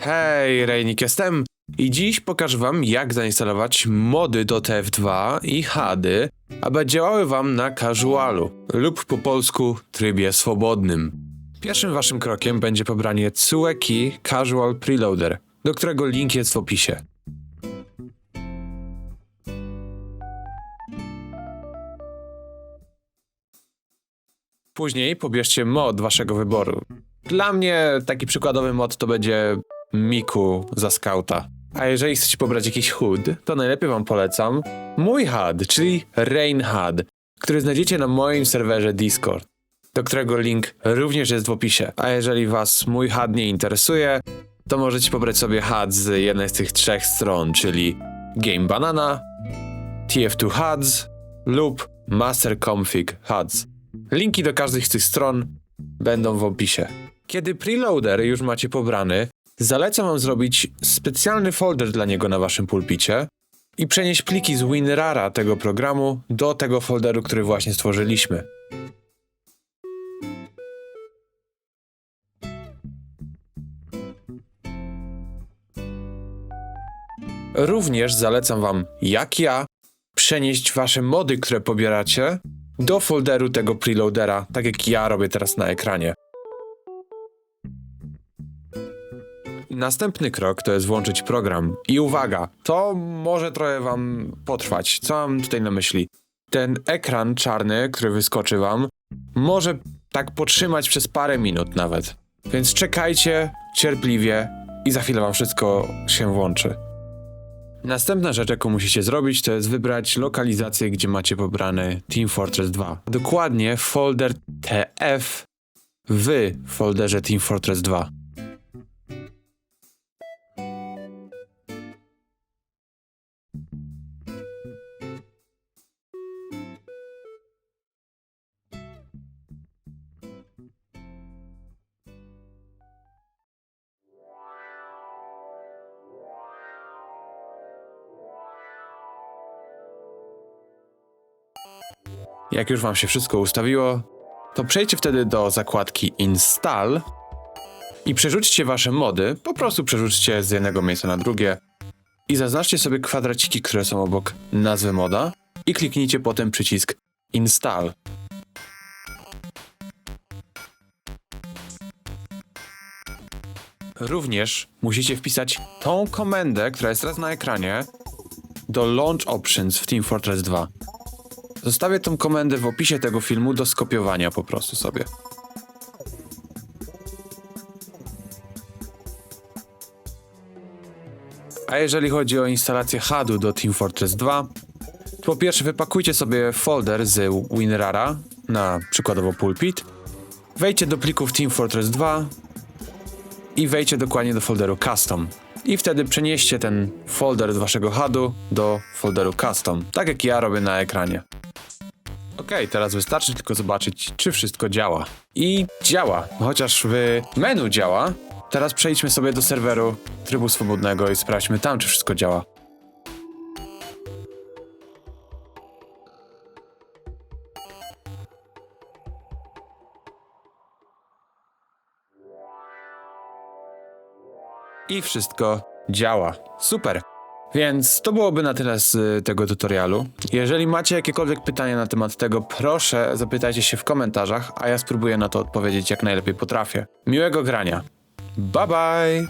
Hej, Rejnik jestem i dziś pokażę wam jak zainstalować mody do TF2 i HADy, aby działały wam na casualu lub po polsku trybie swobodnym. Pierwszym waszym krokiem będzie pobranie Tsueki Casual Preloader, do którego link jest w opisie. Później pobierzcie mod waszego wyboru. Dla mnie taki przykładowy mod to będzie Miku za skauta. A jeżeli chcecie pobrać jakiś HUD, to najlepiej wam polecam mój HUD, czyli Rain HUD, który znajdziecie na moim serwerze Discord, do którego link również jest w opisie. A jeżeli was mój HUD nie interesuje, to możecie pobrać sobie HUD z jednej z tych trzech stron, czyli Game Banana, TF2 HUDs lub Master Config HUDs. Linki do każdej z tych stron będą w opisie. Kiedy preloader już macie pobrany, zalecam wam zrobić specjalny folder dla niego na waszym pulpicie i przenieść pliki z WinRara tego programu do tego folderu, który właśnie stworzyliśmy. Również zalecam wam, jak ja, przenieść wasze mody, które pobieracie, do folderu tego preloadera, tak jak ja robię teraz na ekranie. Następny krok to jest włączyć program. I uwaga, to może trochę wam potrwać. Co mam tutaj na myśli? Ten ekran czarny, który wyskoczy wam, może tak potrzymać przez parę minut nawet. Więc czekajcie cierpliwie i za chwilę wam wszystko się włączy. Następna rzecz, jaką musicie zrobić, to jest wybrać lokalizację, gdzie macie pobrany Team Fortress 2. Dokładnie folder TF w folderze Team Fortress 2. Jak już wam się wszystko ustawiło, to przejdźcie wtedy do zakładki Install i przerzućcie wasze mody, po prostu przerzućcie z jednego miejsca na drugie i zaznaczcie sobie kwadraciki, które są obok nazwy moda i kliknijcie potem przycisk Install. Również musicie wpisać tą komendę, która jest teraz na ekranie, do Launch Options w Team Fortress 2. Zostawię tą komendę w opisie tego filmu do skopiowania po prostu sobie. A jeżeli chodzi o instalację HUD-u do Team Fortress 2, to po pierwsze wypakujcie sobie folder z WinRara na przykładowo pulpit, wejdźcie do plików Team Fortress 2 i wejdźcie dokładnie do folderu Custom. I wtedy przenieście ten folder z waszego HUD-u do folderu Custom, tak jak ja robię na ekranie. Okej, teraz wystarczy tylko zobaczyć, czy wszystko działa. I działa, chociaż w menu działa. Teraz przejdźmy sobie do serweru trybu swobodnego i sprawdźmy tam, czy wszystko działa. I wszystko działa. Super. Więc to byłoby na tyle z y, tego tutorialu. Jeżeli macie jakiekolwiek pytania na temat tego, proszę zapytajcie się w komentarzach, a ja spróbuję na to odpowiedzieć jak najlepiej potrafię. Miłego grania. Bye bye!